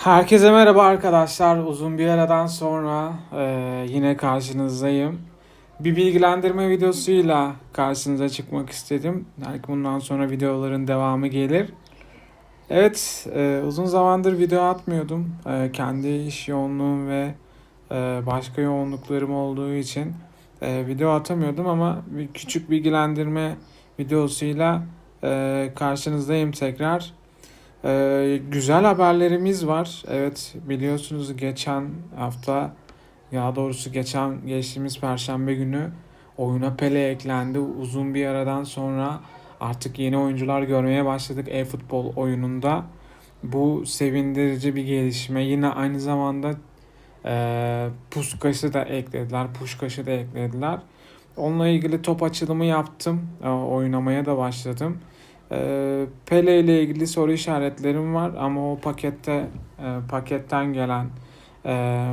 Herkese merhaba arkadaşlar. Uzun bir aradan sonra e, yine karşınızdayım. Bir bilgilendirme videosuyla karşınıza çıkmak istedim. Belki bundan sonra videoların devamı gelir. Evet, e, uzun zamandır video atmıyordum. E, kendi iş yoğunluğum ve e, başka yoğunluklarım olduğu için e, video atamıyordum ama bir küçük bilgilendirme videosuyla e, karşınızdayım tekrar. Ee, güzel haberlerimiz var. Evet biliyorsunuz geçen hafta ya doğrusu geçen geçtiğimiz Perşembe günü oyuna Pele eklendi. Uzun bir aradan sonra artık yeni oyuncular görmeye başladık e-futbol oyununda. Bu sevindirici bir gelişme. Yine aynı zamanda e, Puskas'ı da eklediler. Puşkaş'ı da eklediler. Onunla ilgili top açılımı yaptım. E, oynamaya da başladım. Ee, Pele ile ilgili soru işaretlerim var ama o pakette e, paketten gelen e,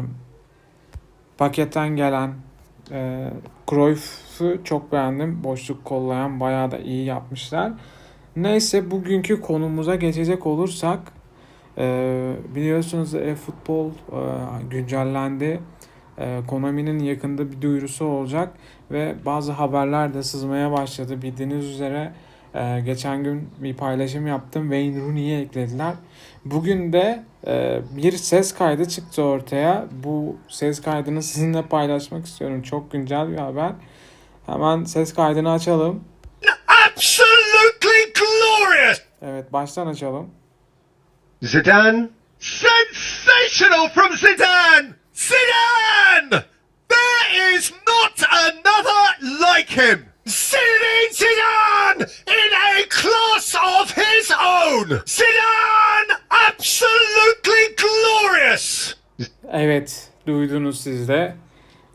paketten gelen e, Cruyff'u çok beğendim. Boşluk kollayan bayağı da iyi yapmışlar. Neyse bugünkü konumuza geçecek olursak e, biliyorsunuz e-futbol e, güncellendi. E, Konami'nin yakında bir duyurusu olacak ve bazı haberler de sızmaya başladı. Bildiğiniz üzere ee, geçen gün bir paylaşım yaptım. Wayne Rooney'i eklediler. Bugün de e, bir ses kaydı çıktı ortaya. Bu ses kaydını sizinle paylaşmak istiyorum. Çok güncel bir haber. Hemen ses kaydını açalım. Absolutely glorious! Evet baştan açalım. Zidane. Sensational from Zidane! Zidane! There is not another like him! Evet duydunuz siz de.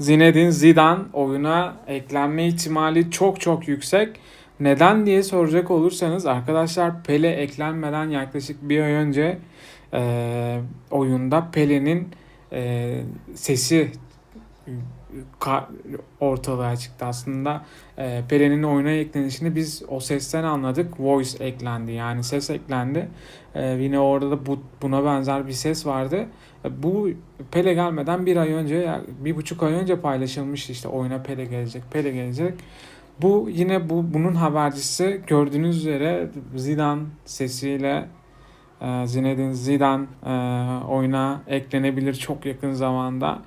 Zinedine Zidane oyuna eklenme ihtimali çok çok yüksek. Neden diye soracak olursanız arkadaşlar Pele eklenmeden yaklaşık bir ay önce e, oyunda Pele'nin e, sesi ortalığa çıktı aslında. E, Pele'nin oyuna eklenişini biz o sesten anladık. Voice eklendi yani ses eklendi. E, yine orada da bu, buna benzer bir ses vardı. E, bu Pele gelmeden bir ay önce, ya bir buçuk ay önce paylaşılmıştı işte oyuna Pele gelecek, Pele gelecek. Bu yine bu bunun habercisi gördüğünüz üzere Zidane sesiyle Zinedine Zidane e, oyuna eklenebilir çok yakın zamanda.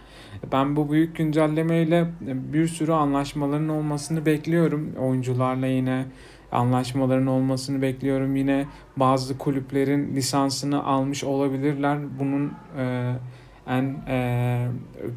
Ben bu büyük güncellemeyle bir sürü anlaşmaların olmasını bekliyorum. Oyuncularla yine anlaşmaların olmasını bekliyorum. Yine bazı kulüplerin lisansını almış olabilirler. Bunun e, en e,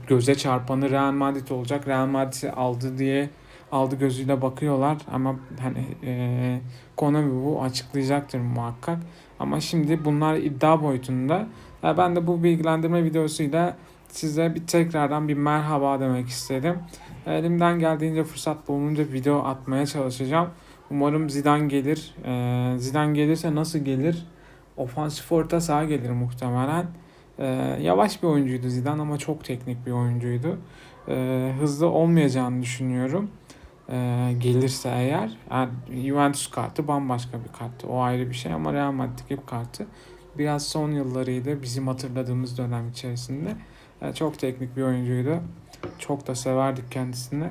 göze çarpanı Real Madrid olacak. Real Madrid aldı diye aldı gözüyle bakıyorlar ama hani e, Konami bu açıklayacaktır muhakkak. Ama şimdi bunlar iddia boyutunda. Ya ben de bu bilgilendirme videosuyla size bir tekrardan bir merhaba demek istedim. Elimden geldiğince fırsat bulununca video atmaya çalışacağım. Umarım Zidane gelir. Ee, Zidane gelirse nasıl gelir? Ofansif orta saha gelir muhtemelen. Ee, yavaş bir oyuncuydu Zidane ama çok teknik bir oyuncuydu. Ee, hızlı olmayacağını düşünüyorum. Ee, gelirse eğer. Yani Juventus kartı bambaşka bir kartı. O ayrı bir şey ama Real Madrid kartı biraz son yıllarıydı bizim hatırladığımız dönem içerisinde. Yani çok teknik bir oyuncuydu. Çok da severdik kendisini.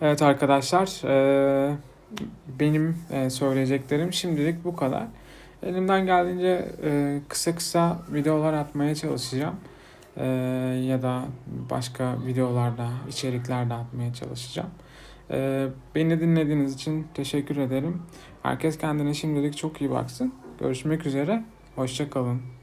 Evet arkadaşlar e, benim e, söyleyeceklerim şimdilik bu kadar. Elimden geldiğince e, kısa kısa videolar atmaya çalışacağım. E, ya da başka videolarda, içeriklerde atmaya çalışacağım. E, beni dinlediğiniz için teşekkür ederim. Herkes kendine şimdilik çok iyi baksın. Görüşmek üzere. Hoşçakalın.